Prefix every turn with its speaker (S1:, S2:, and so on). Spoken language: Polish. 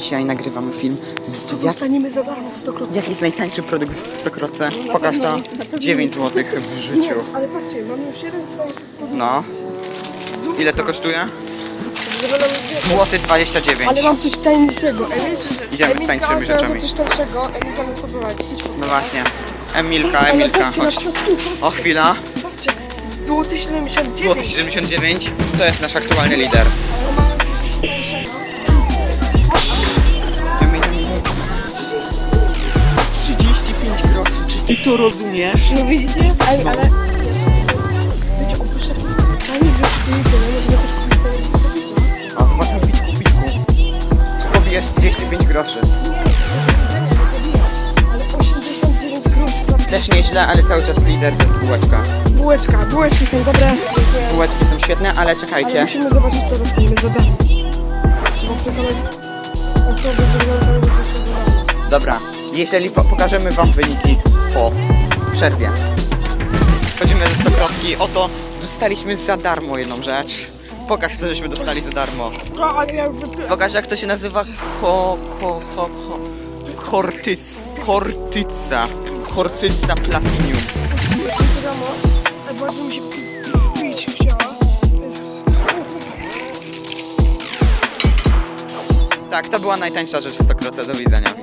S1: Dzisiaj nagrywamy film. Jak,
S2: Dostaniemy za darmo w 100%.
S1: jaki jest najtańszy produkt w Stokroce? Pokaż to. 9 zł w życiu.
S2: Ale patrzcie, mamy już jeden produktów.
S1: No. Ile to kosztuje? Złoty 29.
S2: Ale mam coś tańszego. Emil,
S1: Idziemy z
S2: Emilka
S1: tańszymi
S2: znalazła
S1: rzeczami.
S2: coś tańszego. Poprowadzi. Idź po-
S1: No właśnie. Emilka,
S2: Ale
S1: Emilka,
S2: patrzcie, na
S1: chodź. O chwila.
S2: patrzcie. Złoty 79.
S1: Złoty 79 to jest nasz aktualny lider. Ty to rozumiesz?
S2: No widzicie? Ej, ale... Wiecie, tanich rzeczy, to nic nie możemy też cytowice.
S1: A zobaczmy piczku, piczku. Czy pobijesz 35 groszy?
S2: Jedzenie, nie pobija. Ale 89 groszy za
S1: Też nieźle, ale cały czas lider to jest bułeczka.
S2: bułeczka. Bułeczki są dobre.
S1: Bułeczki są świetne, ale
S2: Ale
S1: czekajcie.
S2: musimy zobaczyć, co dostaniemy za darmo. Trzeba przekonać osoby, że nam dają coś.
S1: Dobra, jeżeli po pokażemy wam wyniki po przerwie. Chodzimy ze stokrotki, oto dostaliśmy za darmo jedną rzecz. Pokaż, co żeśmy dostali za darmo. Pokaż, jak to się nazywa. Ho, ho, ho, ho. Hortys, hortyca. Hortyca Platinum.
S2: Pić.
S1: Tak, to była najtańsza rzecz w Stokroce. Do widzenia.